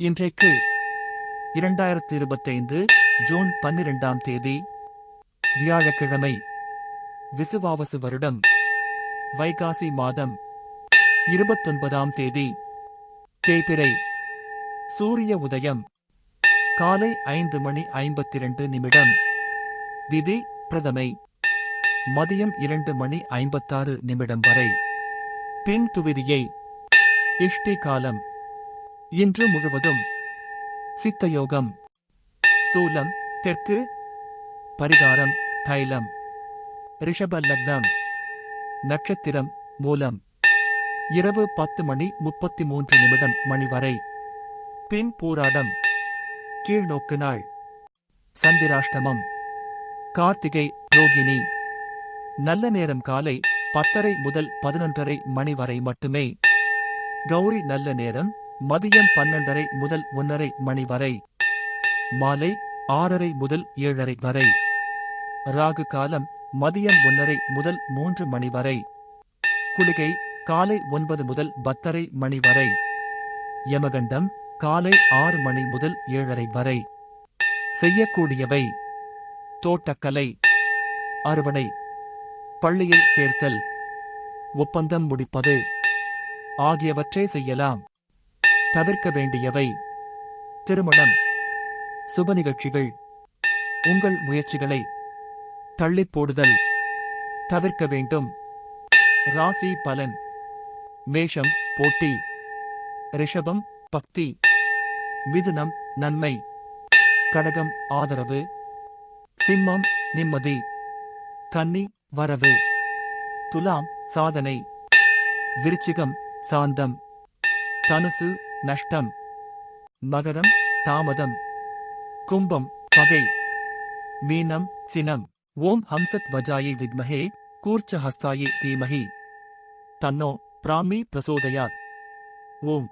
இன்றைக்கு இரண்டாயிரத்தி இருபத்தைந்து ஜூன் பன்னிரெண்டாம் தேதி வியாழக்கிழமை விசுவாவசு வருடம் வைகாசி மாதம் இருபத்தொன்பதாம் தேதி தேய்பிரை சூரிய உதயம் காலை ஐந்து மணி ஐம்பத்தி ரெண்டு நிமிடம் திதி பிரதமை மதியம் இரண்டு மணி ஐம்பத்தாறு நிமிடம் வரை. பின் துவிதியை இஷ்டி காலம் இன்று முழுவதும். சித்தயோகம். சூலம் தெற்கு. பரிகாரம் தைலம். ரிஷப லக்னம் நட்சத்திரம் மூலம். இரவு பத்து மணி முப்பத்தி மூன்று நிமிடம் மணி வரை பின் போராடம். கீழ்நோக்கு நாள். சந்திராஷ்டமம். கார்த்திகை ரோகிணி. நல்ல நேரம் காலை பத்தரை முதல் பதினொன்றரை மணி வரை மட்டுமே. கௌரி நல்ல நேரம். மதியம் பன்னெண்டரை முதல் ஒன்னரை மணி வரை. மாலை ஆறரை முதல் ஏழரை வரை. ராகு காலம் மதியம் ஒன்னரை முதல் மூன்று மணி வரை. குளிகை காலை ஒன்பது முதல் பத்தரை மணி வரை. யமகண்டம் காலை ஆறு மணி முதல் ஏழரை வரை. செய்யக்கூடியவை. தோட்டக்கலை. அறுவடை. பள்ளியில் சேர்த்தல். ஒப்பந்தம் முடிப்பது. ஆகியவற்றை செய்யலாம். தவிர்க்க வேண்டியவை. திருமணம். சுப நிகழ்ச்சிகள். உங்கள் முயற்சிகளை தள்ளி போடுதல். தவிர்க்க வேண்டும். ராசி பலன். மேஷம் போட்டி. ரிஷபம் பக்தி. மிதுனம் நன்மை. கடகம் ஆதரவு. சிம்மம் நிம்மதி. கன்னி வரவு. துலாம் சாதனை. விருச்சிகம் சாந்தம். தனுசு நஷ்டம். மகரம் தாமதம். கும்பம் பகை. மீனம் சினம். ஓம் ஹம்சத் வஜாயை வித்மஹே கூர்ச்ச ஹஸ்தாயே தீமஹி. தன்னோ பிராமி பிரசோதயாத். ஓம்.